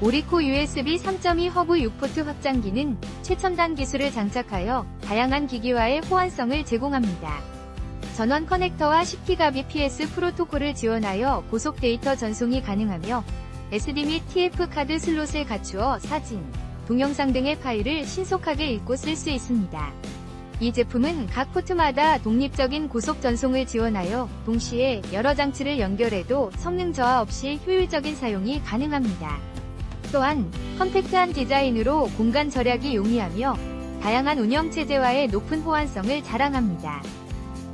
오리코 USB 3.2 허브 6포트 확장기는 최첨단 기술을 장착하여 다양한 기기와의 호환성을 제공합니다. 전원 커넥터와 10기가bps 프로토콜을 지원하여 고속 데이터 전송이 가능하며 SD 및 TF 카드 슬롯을 갖추어 사진, 동영상 등의 파일을 신속하게 읽고 쓸 수 있습니다. 이 제품은 각 포트마다 독립적인 고속 전송을 지원하여 동시에 여러 장치를 연결해도 성능 저하 없이 효율적인 사용이 가능합니다. 또한 컴팩트한 디자인으로 공간 절약이 용이하며 다양한 운영 체제와의 높은 호환성을 자랑합니다.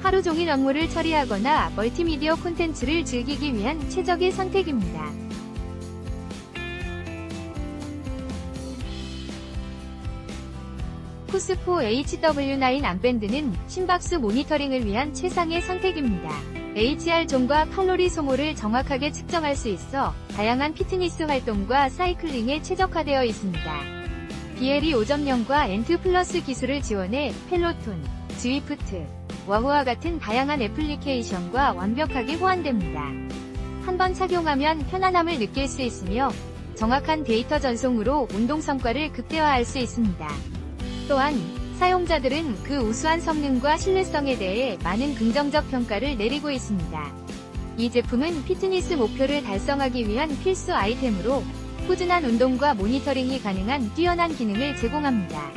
하루 종일 업무를 처리하거나 멀티미디어 콘텐츠를 즐기기 위한 최적의 선택입니다. 쿠스포 HW9 암밴드는 심박수 모니터링을 위한 최상의 선택입니다. HR존과 칼로리 소모를 정확하게 측정할 수 있어 다양한 피트니스 활동과 사이클링에 최적화되어 있습니다. BLE 5.0과 엔트 플러스 기술을 지원해 펠로톤, 드위프트, 와우와 같은 다양한 애플리케이션과 완벽하게 호환됩니다. 한 번 착용하면 편안함을 느낄 수 있으며 정확한 데이터 전송으로 운동 성과를 극대화할 수 있습니다. 또한 사용자들은 그 우수한 성능과 신뢰성에 대해 많은 긍정적 평가를 내리고 있습니다. 이 제품은 피트니스 목표를 달성하기 위한 필수 아이템으로 꾸준한 운동과 모니터링이 가능한 뛰어난 기능을 제공합니다.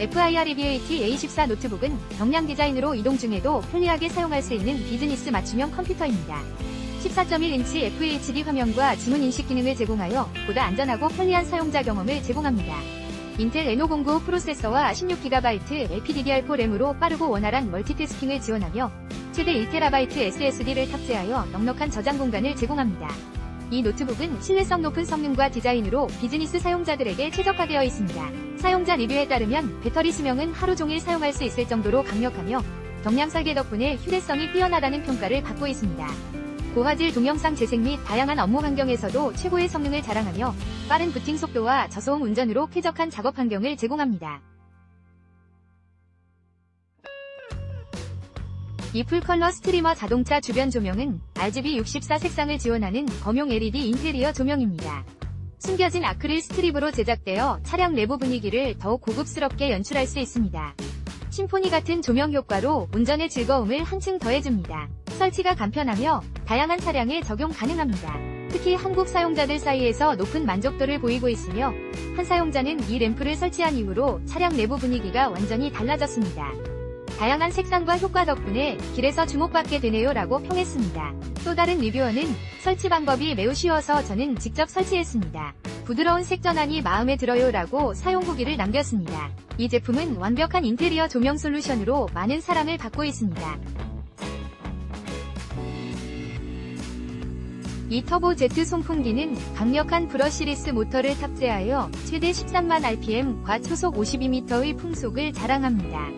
FIR EVAT A14 노트북은 경량 디자인으로 이동 중에도 편리하게 사용할 수 있는 비즈니스 맞춤형 컴퓨터입니다. 14.1인치 FHD 화면과 지문 인식 기능을 제공하여 보다 안전하고 편리한 사용자 경험을 제공합니다. 인텔 레노09 프로세서와 16GB LPDDR4 램으로 빠르고 원활한 멀티태스킹을 지원하며 최대 1TB SSD를 탑재하여 넉넉한 저장 공간을 제공합니다. 이 노트북은 신뢰성 높은 성능과 디자인으로 비즈니스 사용자들에게 최적화되어 있습니다. 사용자 리뷰에 따르면 배터리 수명은 하루 종일 사용할 수 있을 정도로 강력하며 경량 설계 덕분에 휴대성이 뛰어나다는 평가를 받고 있습니다. 고화질 동영상 재생 및 다양한 업무 환경에서도 최고의 성능을 자랑하며 빠른 부팅 속도와 저소음 운전으로 쾌적한 작업 환경을 제공합니다. 이 풀컬러 스트리머 자동차 주변 조명은 RGB 64 색상을 지원하는 검용 LED 인테리어 조명입니다. 숨겨진 아크릴 스트립으로 제작되어 차량 내부 분위기를 더욱 고급스럽게 연출할 수 있습니다. 심포니 같은 조명 효과로 운전의 즐거움을 한층 더해줍니다. 설치가 간편하며 다양한 차량에 적용 가능합니다. 특히 한국 사용자들 사이에서 높은 만족도를 보이고 있으며 한 사용자는 이 램프를 설치한 이후로 차량 내부 분위기가 완전히 달라졌습니다. 다양한 색상과 효과 덕분에 길에서 주목받게 되네요 라고 평했습니다. 또 다른 리뷰어는 설치 방법이 매우 쉬워서 저는 직접 설치했습니다. 부드러운 색 전환이 마음에 들어요 라고 사용 후기를 남겼습니다. 이 제품은 완벽한 인테리어 조명 솔루션으로 많은 사랑을 받고 있습니다. 이 터보 제트 송풍기는 강력한 브러시리스 모터를 탑재하여 최대 13만 rpm과 초속 52m의 풍속을 자랑합니다.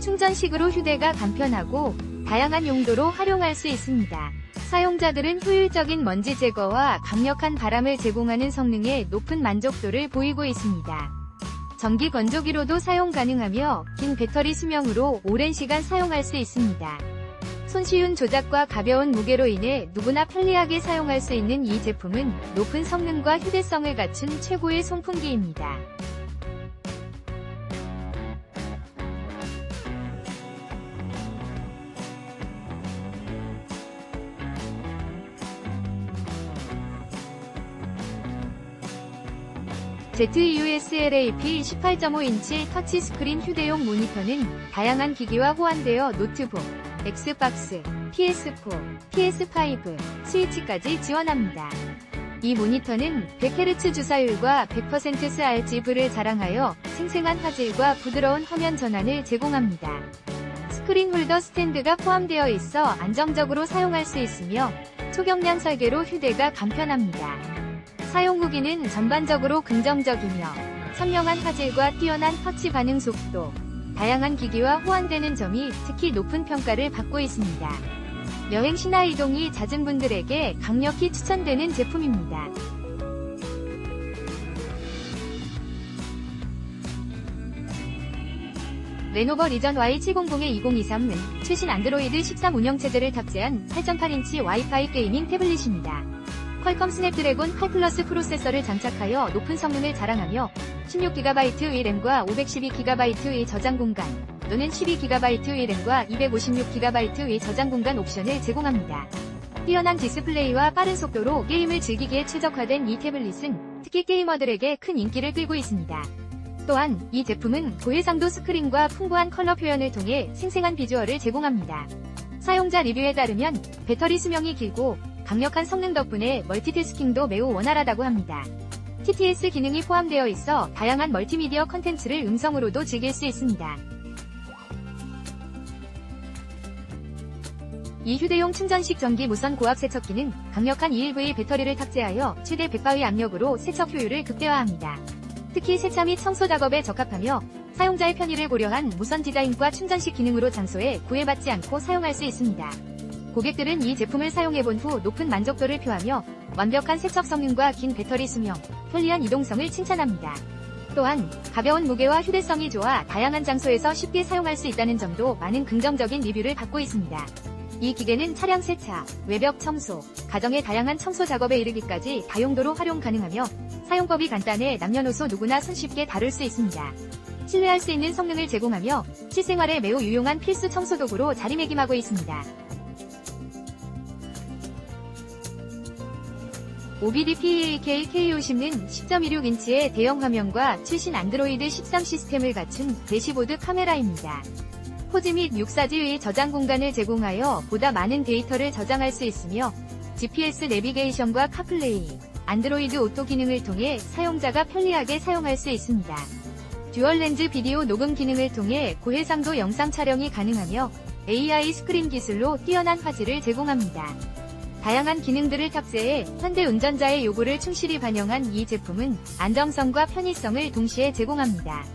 충전식으로 휴대가 간편하고 다양한 용도로 활용할 수 있습니다. 사용자들은 효율적인 먼지 제거와 강력한 바람을 제공하는 성능에 높은 만족도를 보이고 있습니다. 전기 건조기로도 사용 가능하며 긴 배터리 수명으로 오랜 시간 사용할 수 있습니다. 손쉬운 조작과 가벼운 무게로 인해 누구나 편리하게 사용할 수 있는 이 제품은 높은 성능과 휴대성을 갖춘 최고의 송풍기입니다. ZUSLAP 18.5인치 터치스크린 휴대용 모니터는 다양한 기기와 호환되어 노트북, 엑스박스, PS4, PS5, 스위치까지 지원합니다. 이 모니터는 100Hz 주사율과 100% sRGB를 자랑하여 생생한 화질과 부드러운 화면 전환을 제공합니다. 스크린 홀더 스탠드가 포함되어 있어 안정적으로 사용할 수 있으며 초경량 설계로 휴대가 간편합니다. 사용 후기는 전반적으로 긍정적이며 선명한 화질과 뛰어난 터치 반응 속도, 다양한 기기와 호환되는 점이 특히 높은 평가를 받고 있습니다. 여행 시나 이동이 잦은 분들에게 강력히 추천되는 제품입니다. 레노버 리전 Y700-2023은 최신 안드로이드 13 운영체제를 탑재한 8.8인치 와이파이 게이밍 태블릿입니다. 퀄컴 스냅드래곤 8 플러스 프로세서를 장착하여 높은 성능을 자랑하며 16GB의 램과 512GB의 저장 공간 또는 12GB의 램과 256GB의 저장 공간 옵션을 제공합니다. 뛰어난 디스플레이와 빠른 속도로 게임을 즐기기에 최적화된 이 태블릿은 특히 게이머들에게 큰 인기를 끌고 있습니다. 또한 이 제품은 고해상도 스크린과 풍부한 컬러 표현을 통해 생생한 비주얼을 제공합니다. 사용자 리뷰에 따르면 배터리 수명이 길고 강력한 성능 덕분에 멀티태스킹도 매우 원활하다고 합니다. TTS 기능이 포함되어 있어 다양한 멀티미디어 컨텐츠를 음성으로도 즐길 수 있습니다. 이 휴대용 충전식 전기 무선 고압 세척기는 강력한 212 배터리를 탑재하여 최대 100바위 압력으로 세척 효율을 극대화합니다. 특히 세차 및 청소 작업에 적합하며 사용자의 편의를 고려한 무선 디자인과 충전식 기능으로 장소에 구애받지 않고 사용할 수 있습니다. 고객들은 이 제품을 사용해본 후 높은 만족도를 표하며 완벽한 세척 성능과 긴 배터리 수명, 편리한 이동성을 칭찬합니다. 또한 가벼운 무게와 휴대성이 좋아 다양한 장소에서 쉽게 사용할 수 있다는 점도 많은 긍정적인 리뷰를 받고 있습니다. 이 기계는 차량 세차, 외벽 청소, 가정의 다양한 청소 작업에 이르기까지 다용도로 활용 가능하며 사용법이 간단해 남녀노소 누구나 손쉽게 다룰 수 있습니다. 신뢰할 수 있는 성능을 제공하며 실생활에 매우 유용한 필수 청소 도구로 자리매김하고 있습니다. OBD-PAK K50는 10.16인치의 대형 화면과 최신 안드로이드 13 시스템을 갖춘 대시보드 카메라입니다. 포즈 및 6사지의 저장 공간을 제공하여 보다 많은 데이터를 저장할 수 있으며 GPS 내비게이션과 카플레이, 안드로이드 오토 기능을 통해 사용자가 편리하게 사용할 수 있습니다. 듀얼 렌즈 비디오 녹음 기능을 통해 고해상도 영상 촬영이 가능하며 AI 스크린 기술로 뛰어난 화질을 제공합니다. 다양한 기능들을 탑재해 현대 운전자의 요구를 충실히 반영한 이 제품은 안정성과 편의성을 동시에 제공합니다.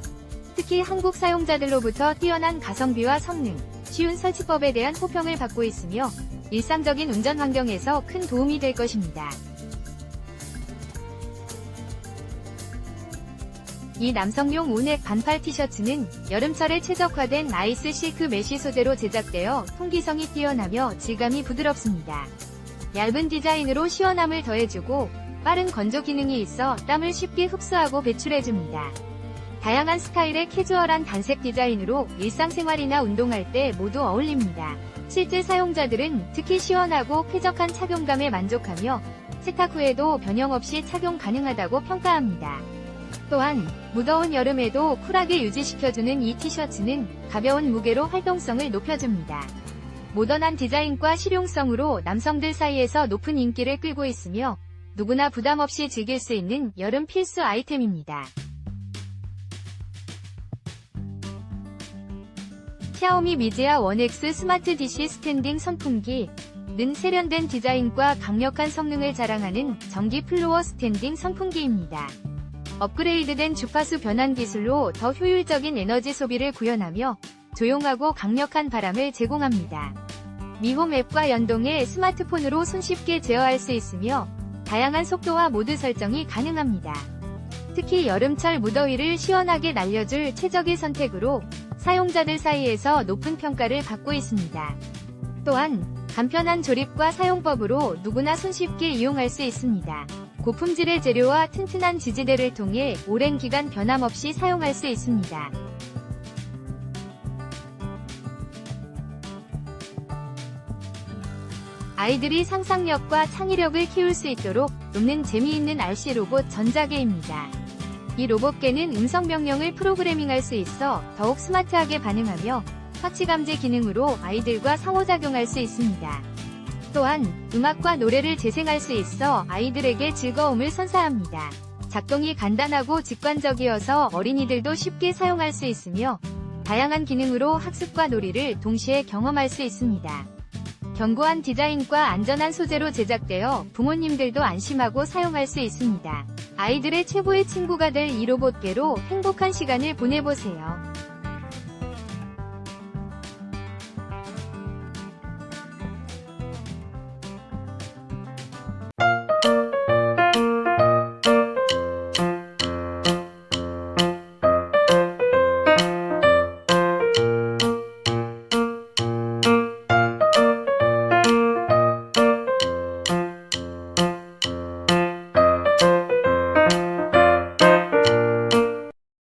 특히 한국 사용자들로부터 뛰어난 가성비와 성능, 쉬운 설치법에 대한 호평을 받고 있으며 일상적인 운전 환경에서 큰 도움이 될 것입니다. 이 남성용 온액 반팔 티셔츠는 여름철에 최적화된 아이스 실크 메쉬 소재로 제작되어 통기성이 뛰어나며 질감이 부드럽습니다. 얇은 디자인으로 시원함을 더해주고 빠른 건조 기능이 있어 땀을 쉽게 흡수하고 배출해줍니다. 다양한 스타일의 캐주얼한 단색 디자인으로 일상생활이나 운동할 때 모두 어울립니다. 실제 사용자들은 특히 시원하고 쾌적한 착용감에 만족하며 세탁 후에도 변형 없이 착용 가능하다고 평가합니다. 또한 무더운 여름에도 쿨하게 유지시켜주는 이 티셔츠는 가벼운 무게로 활동성을 높여줍니다. 모던한 디자인과 실용성으로 남성들 사이에서 높은 인기를 끌고 있으며 누구나 부담 없이 즐길 수 있는 여름 필수 아이템입니다. 샤오미 미지아 원X 스마트 DC 스탠딩 선풍기는 세련된 디자인과 강력한 성능을 자랑하는 전기 플로어 스탠딩 선풍기입니다. 업그레이드된 주파수 변환 기술로 더 효율적인 에너지 소비를 구현하며 조용하고 강력한 바람을 제공합니다. 미홈 앱과 연동해 스마트폰으로 손쉽게 제어할 수 있으며 다양한 속도와 모드 설정이 가능합니다. 특히 여름철 무더위를 시원하게 날려줄 최적의 선택으로 사용자들 사이에서 높은 평가를 받고 있습니다. 또한 간편한 조립과 사용법으로 누구나 손쉽게 이용할 수 있습니다. 고품질의 재료와 튼튼한 지지대를 통해 오랜 기간 변함없이 사용할 수 있습니다. 아이들이 상상력과 창의력을 키울 수 있도록 돕는 재미있는 RC 로봇 전자계입니다. 이 로봇계는 음성 명령을 프로그래밍할 수 있어 더욱 스마트하게 반응하며 터치 감지 기능으로 아이들과 상호작용할 수 있습니다. 또한 음악과 노래를 재생할 수 있어 아이들에게 즐거움을 선사합니다. 작동이 간단하고 직관적이어서 어린이들도 쉽게 사용할 수 있으며 다양한 기능으로 학습과 놀이를 동시에 경험할 수 있습니다. 견고한 디자인과 안전한 소재로 제작되어 부모님들도 안심하고 사용할 수 있습니다. 아이들의 최고의 친구가 될 이 로봇계로 행복한 시간을 보내보세요.